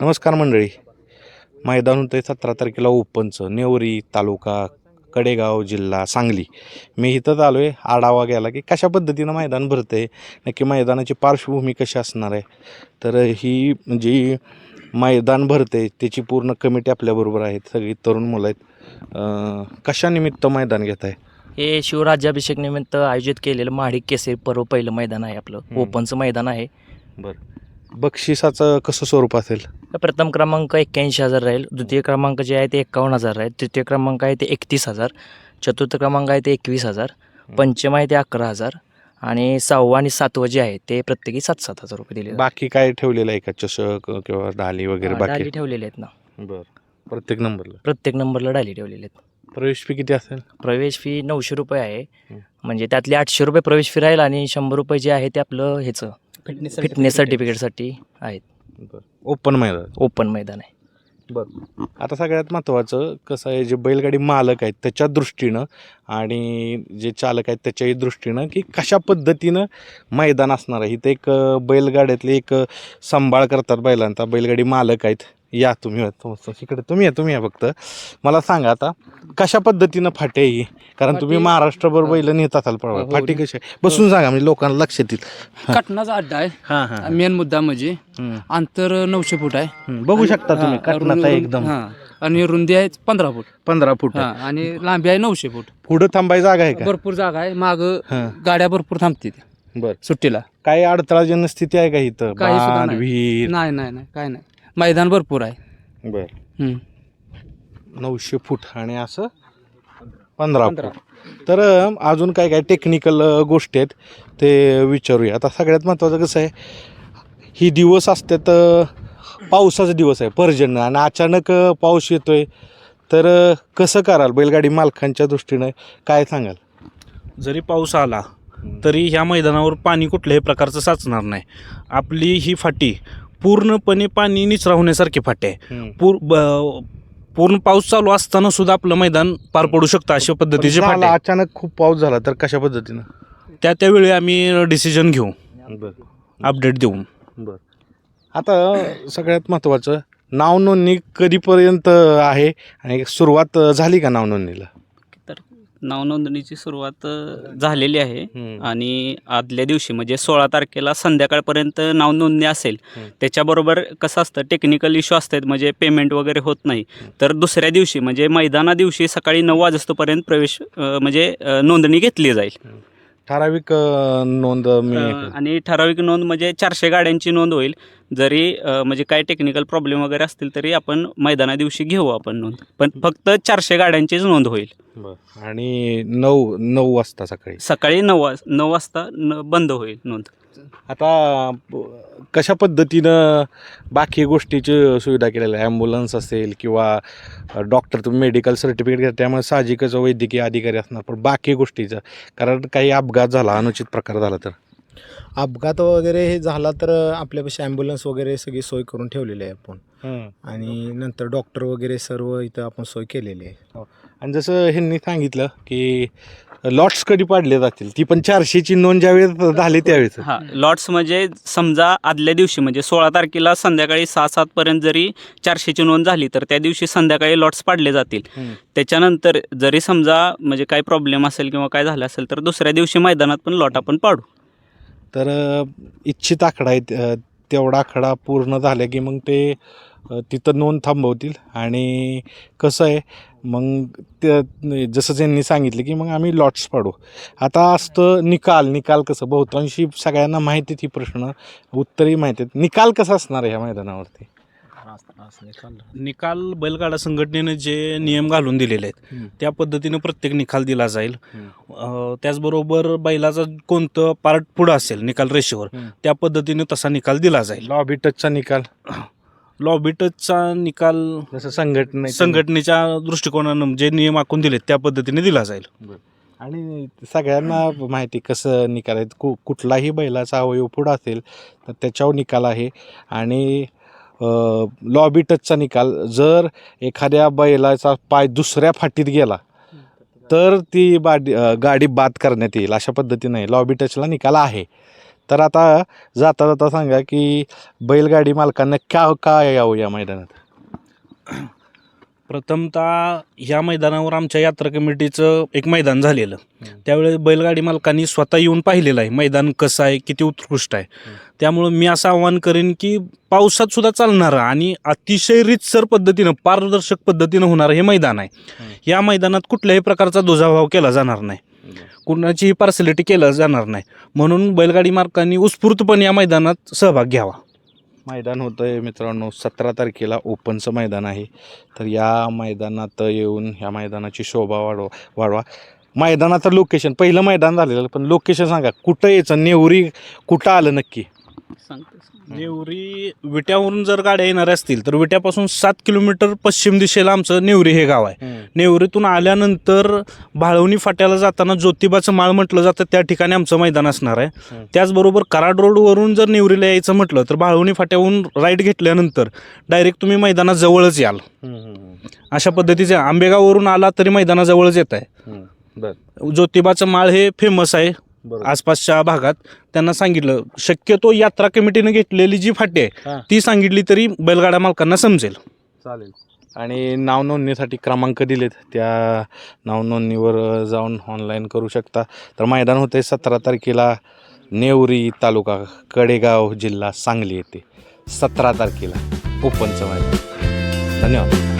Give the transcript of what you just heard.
नमस्कार मंडळी. मैदान होतं आहे सतरा तारखेला ओपनचं नेवरी तालुका कडेगाव जिल्हा सांगली. मी इथंच आलो आहे आढावा घ्यायला की कशा पद्धतीनं मैदान भरतं आहे नक्की मैदानाची पार्श्वभूमी कशी असणार आहे? तर ही जी मैदान भरते त्याची पूर्ण कमिटी आपल्याबरोबर आहेत सगळी तरुण मुलं आहेत. कशानिमित्त मैदान घेत आहे हे शिवराज्याभिषेक निमित्त आयोजित केलेलं महाडिक केसरी पर्व पहिलं मैदान आहे आपलं. ओपनचं मैदान आहे. बरं. बक्षिसाचं कसं स्वरूप असेल? प्रथम क्रमांक एक्क्याऐंशी हजार राहील. द्वितीय क्रमांक जे आहे ते एक्कावन्न हजार आहे तृतीय क्रमांक आहे ते एकतीस हजार. चतुर्थ क्रमांक आहे ते एकवीस हजार. पंचम आहे ते अकरा हजार. आणि सहावं आणि सातवं जे आहे ते प्रत्येकी सात सात हजार रुपये दिले बाकी काय ठेवलेलं आहे का? चषक किंवा ढाली वगैरे बाकी? डाली ठेवलेले आहेत ना. बरं. प्रत्येक नंबरला? प्रत्येक नंबरला डाली ठेवलेले आहेत. प्रवेश फी किती असेल? प्रवेश फी नऊशे रुपये आहे. म्हणजे त्यातले आठशे रुपये प्रवेश फी राहील आणि शंभर रुपये जे आहे ते आपलं ह्याचं. फिटनेस सर्टिफिकेटसाठी आहेत. ओपन मैदान. ओपन मैदान आहे. बरं. आता सगळ्यात महत्त्वाचं कसं आहे जे बैलगाडी मालक आहेत त्याच्या दृष्टीनं आणि जे चालक आहेत त्याच्याही दृष्टीनं की कशा पद्धतीनं मैदान असणार आहे. इथं एक बैलगाड्यातले एक सांभाळ करतात बैलांचा बैलगाडी मालक आहेत. या तुम्ही इकडे तुम्ही या तुम्ही या फक्त. मला सांगा आता कशा पद्धतीनं फाटे ही? कारण तुम्ही फाटी- महाराष्ट्रभर हा. बैल नेत असाल पळवायला. हो, फाटी हो. कशी आहे बसून सांगा म्हणजे लोकांना लक्षात येईल. हा. कटनाचा अड्डा आहे. हां हां मेन मुद्दा म्हणजे. अंतर नऊशे फूट आहे. हम्म. बघू शकता तुम्ही हा, कटनाचा एकदम. हा. आणि रुंदी आहे पंधरा फूट. पंधरा फूट हा आणि लांबी आहे नऊशे फूट. पुढं थांबायची जागा आहे का? भरपूर जागा आहे. माग हां. गाड्या भरपूर थांबतील. बर. सुट्टीला. काही अडथळाजन्य स्थिती आहे का इथं? काही सुद्धा बांध नाही. विहीर? नाही नाही नाही. काय नाही. मैदान भरपूर आहे. बर. हम्म. नऊशे फूट आणि असं पंधरा. फूट. तर अं, अजून काय काय टेक्निकल गोष्टी आहेत ते विचारूया. आता सगळ्यात महत्त्वाचं कसं आहे ही दिवस असतात अं, पावसाचा दिवस आहे पर्जन्य. आणि अचानक अं, पाऊस येतोय तर अं, कसं कराल? बैलगाडी मालकांच्या दृष्टीनं काय सांगाल? जरी पाऊस आला तरी ह्या मैदानावर पाणी कुठल्याही प्रकारचं साचणार नाही. आपली ही फाटी पूर्णपणे पाणी निचरा होण्यासारखी फाटी आहे. पूर ब- पूर्ण पाऊस चालू असताना सुद्धा आपलं मैदान पार पडू शकतं अशा पद्धतीचे फाटे झाला. अचानक खूप पाऊस झाला तर कशा पद्धतीनं? त्या त्यावेळी आम्ही डिसिजन घेऊ. बरं. अपडेट देऊन. बर. आता सगळ्यात महत्त्वाचं नाव नोंदणी कधीपर्यंत आहे आणि सुरुवात झाली का नाव नोंदणीला नावनोंदणीची सुरुवात झालेली आहे. आणि आदल्या दिवशी म्हणजे सोळा तारखेला संध्याकाळपर्यंत नाव नोंदणी असेल. त्याच्याबरोबर कसं असतं टेक्निकल इश्यू असतात म्हणजे पेमेंट वगैरे होत नाही. तर दुसऱ्या दिवशी म्हणजे मैदाना दिवशी सकाळी नऊ वाजतोपर्यंत प्रवेश म्हणजे नोंदणी घेतली जाईल. ठराविक नोंद आणि ठराविक नोंद म्हणजे चारशे गाड्यांची नोंद होईल. जरी म्हणजे काय टेक्निकल प्रॉब्लेम वगैरे असतील तरी आपण मैदाना दिवशी घेऊ आपण नोंद. पण फक्त चारशे गाड्यांचीच नोंद होईल. बर. आणि नऊ नऊ वाजता सकाळी? सकाळी नऊ वाज नऊ वाजता न बंद होईल नोंद. आता कशा पद्धतीनं बाकी गोष्टीची सुविधा केलेल्या आहे ॲम्ब्युलन्स असेल किंवा डॉक्टर तुम्ही मेडिकल सर्टिफिकेट घ्या त्यामुळे साहजिकच वैद्यकीय अधिकारी असणार पण बाकी गोष्टीचं कारण काही अपघात झाला अनुचित प्रकार झाला तर? अपघात वगैरे हे झाला तर आपल्यापाशी ॲम्ब्युलन्स वगैरे सगळी सोय करून ठेवलेली आहे आपण. आणि नंतर डॉक्टर वगैरे सर्व इथं आपण सोय केलेली आहे. आणि जसं ह्यांनी सांगितलं की लॉट्स कधी पाडले जातील ती पण चारशेची नोंद ज्यावेळेस झाली त्यावेळेस हा लॉट्स म्हणजे समजा आदल्या दिवशी म्हणजे सोळा तारखेला संध्याकाळी सहा सातपर्यंत जरी चारशेची नोंद झाली तर त्या दिवशी संध्याकाळी लॉट्स पाडले जातील. त्याच्यानंतर जरी समजा म्हणजे काही प्रॉब्लेम असेल किंवा काय झालं असेल तर दुसऱ्या दिवशी मैदानात पण लॉट आपण पाडू. तर इच्छित आकडा आहे तेवढा आकडा पूर्ण झाला की मग ते तिथं नोंद थांबवतील. आणि कसं आहे मग ते जसं त्यांनी सांगितलं की मग आम्ही लॉट्स पाडू. आता असतं निकाल निकाल कसं? बहुतांशी सगळ्यांना माहिती ती प्रश्न. उत्तरही माहिती आहेत. निकाल कसा असणार आहे ह्या मैदानावरती? निकाल बैलगाडा संघटनेने जे नियम घालून दिलेले आहेत. त्या पद्धतीनं प्रत्येक निकाल दिला जाईल. त्याचबरोबर बैलाचा कोणतं पार्ट पुढं असेल निकाल रेषेवर. त्या पद्धतीने तसा निकाल दिला जाईल. लॉबी टचचा निकाल. लॉबी टचचा निकाल जसं संघटने संघटनेच्या दृष्टिकोनानं जे नियम आखून दिलेत त्या पद्धतीने दिला जाईल. आणि सगळ्यांना माहिती कसं निकाल आहे कु कुठलाही बैलाचा अवयव पुढं असेल तर त्याच्यावर निकाल आहे. आणि लॉबी टचचा निकाल जर एखाद्या बैलाचा पाय दुसऱ्या फाटीत गेला तर ती बाडी गाडी बाद करण्यात येईल. अशा पद्धतीने लॉबी टचला निकाल आहे. तर आता जाता जाता सांगा की बैलगाडी मालकांना का का यावं या मैदानात प्रथमतः ह्या मैदानावर आमच्या यात्रा कमिटीचं एक मैदान झालेलं. त्यावेळेस बैलगाडी मालकांनी स्वतः येऊन पाहिलेलं आहे मैदान कसं आहे किती उत्कृष्ट आहे. त्यामुळं मी असं आव्हान करेन की पावसात सुद्धा चालणारं आणि अतिशय रितसर पद्धतीनं पारदर्शक पद्धतीनं होणारं हे मैदान आहे. या मैदानात कुठल्याही प्रकारचा दुजाभाव केला जाणार नाही कुणाचीही पार्सलिटी केलं जाणार नाही. म्हणून बैलगाडी मालकांनी उत्स्फूर्तपणे या मैदानात सहभाग घ्यावा. मैदान होतं आहे मित्रांनो सतरा तारखेला ओपनचं मैदान आहे. तर या मैदानात येऊन ह्या मैदानाची शोभा वाढवा वाढवा. मैदानाचं लोकेशन पहिलं मैदान झालेलं पण लोकेशन सांगा कुठं यायचं? नेवरी कुठं आलं नक्की? सांगतो नेवरी विट्यावरून जर गाड्या येणाऱ्या असतील तर विट्यापासून सात किलोमीटर पश्चिम दिशेला आमचं नेवरी हे गाव आहे. नेवरीतून आल्यानंतर भाळवणी फाट्याला जाताना ज्योतिबाचं माळ म्हटलं जातं त्या ठिकाणी आमचं मैदान असणार आहे. त्याचबरोबर कराड रोडवरून जर नेवरीला यायचं म्हटलं तर भाळवणी फाट्याहून राईट घेतल्यानंतर डायरेक्ट तुम्ही मैदानाजवळच याल. अशा पद्धतीचे आंबेगाववरून आला तरी मैदानाजवळच येत आहे. बरं. ज्योतिबाचं माळ हे फेमस आहे. आसपासच्या भागात त्यांना सांगितलं शक्यतो यात्रा कमिटीनं घेतलेली जी फाटी हा. आहे ती सांगितली तरी बैलगाड्या मालकांना समजेल. चालेल. आणि नाव नोंदणीसाठी क्रमांक दिलेत त्या नाव नोंदणीवर जाऊन ऑनलाईन करू शकता. तर मैदान होते सतरा तारखेला नेवरी तालुका कडेगाव जिल्हा सांगली येथे. सतरा तारखेला ओपनचं मैदान. धन्यवाद.